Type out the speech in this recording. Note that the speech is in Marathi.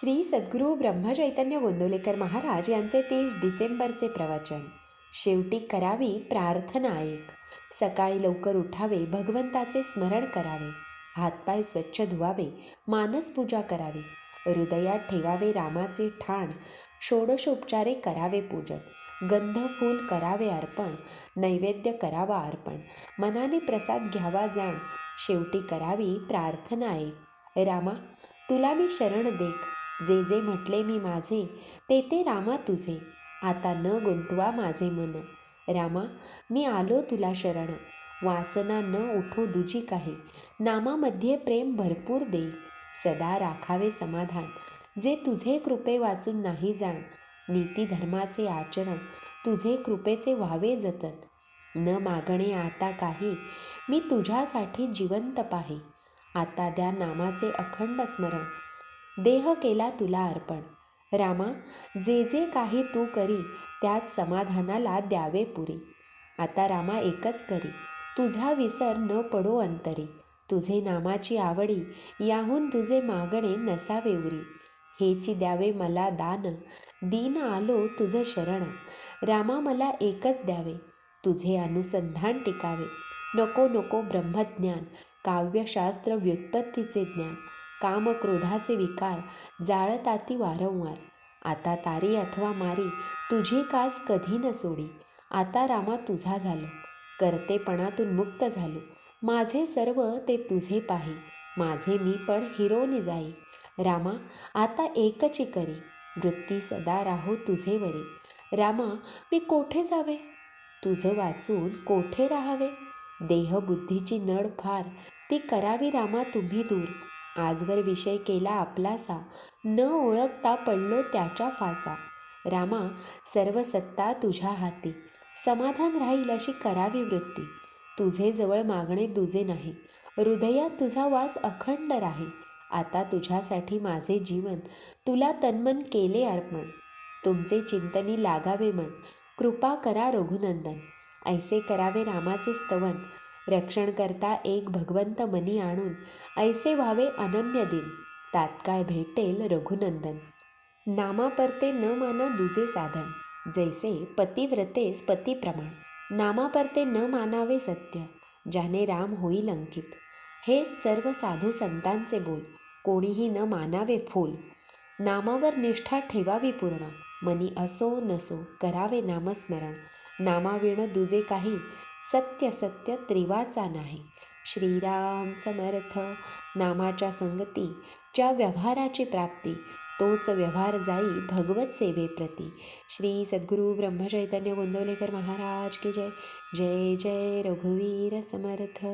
श्री सद्गुरू ब्रह्मचैतन्य गोंदवलेकर महाराज यांचे तीस डिसेंबरचे प्रवचन. शेवटी करावी प्रार्थना ऐक सकाळी लवकर उठावे भगवंताचे स्मरण करावे. हातपाय स्वच्छ धुवावे मानस पूजा करावी. हृदयात ठेवावे रामाचे ठाण षोडशोपचारे करावे पूजन. गंध फूल करावे अर्पण नैवेद्य करावा अर्पण. मनाने प्रसाद घ्यावा जाण. शेवटी करावी प्रार्थना ऐक रामा तुला मी शरण देख. जे जे म्हटले मी माझे ते ते रामा तुझे. आता न गुंतवा माझे मन. रामा मी आलो तुला शरण. वासना न उठो दुजी काही. नामामध्ये प्रेम भरपूर दे. सदा राखावे समाधान. जे तुझे कृपे वाचून नाही जाण नीती धर्माचे आचरण तुझे कृपेचे व्हावे जतन. न मागणे आता काही मी तुझ्यासाठी जिवंत पाहे. आता द्या नामाचे अखंड स्मरण. देह केला तुला अर्पण. रामा जे जे काही तू करी त्यात समाधानाला द्यावे पुरी. आता रामा एकच करी तुझा विसर न पडो अंतरी. तुझे नामाची आवडी याहून तुझे मागणे नसावे उरी. हेची द्यावे मला दान दीन आलो तुझे शरण. रामा मला एकच द्यावे तुझे अनुसंधान टिकावे. नको नको ब्रह्मज्ञान काव्यशास्त्र व्युत्पत्तीचे ज्ञान. कामक्रोधाचे विकार जाळताती वारंवार. आता तारी अथवा मारी तुझी कास कधी न सोडी. आता रामा तुझा झालो. करतेपणातून मुक्त झालो. माझे सर्व ते तुझे पाही. माझे मी पण हिरोनी जाई. रामा आता एकची करी. वृत्ती सदा राहो तुझे वरे. रामा मी कोठे जावे? तुझं वाचून कोठे राहावे? देहबुद्धीची नड फार. ती करावी रामा तुम्ही दूर. आजवर विषय केला आपलासा. न ओळखता पडलो त्याच्या फासा. रामा सर्व सत्ता तुझ्या हाती. समाधान राहील अशी करावी वृत्ती. तुझे जवळ मागणे दुजे नाही. हृदयात तुझा वास अखंड राही. आता तुझ्यासाठी माझे जीवन तुला तन्मन केले अर्पण. तुमचे चिंतनी लागावे मन. कृपा करा रघुनंदन. ऐसे करावे रामाचे स्तवन. रक्षण करता एक भगवंत मनी आणून ऐसे व्हावे अनन्य दिन. तात्काळ भेटेल रघुनंदन. नामा परते न माना दुजे साधन. जैसे पतिव्रतेस पतिप्रमाण. नामा परते न मानावे सत्य. ज्याने राम होईल अंकित हे सर्व साधू संतांचे बोल. कोणीही न मानावे फूल. नामावर निष्ठा ठेवावी पूर्ण. मनी असो नसो करावे नामस्मरण. नामाविण दुजे काही. सत्य सत्य त्रिवाचा नाही. श्रीराम समर्थ नामाच्या संगती ज्या व्यवहाराची प्राप्ती तोच व्यवहार जाई भगवत सेवेप्रती. श्री सद्गुरू ब्रह्मचैतन्य गोंदवलेकर महाराज की जय. जय जय रघुवीर समर्थ.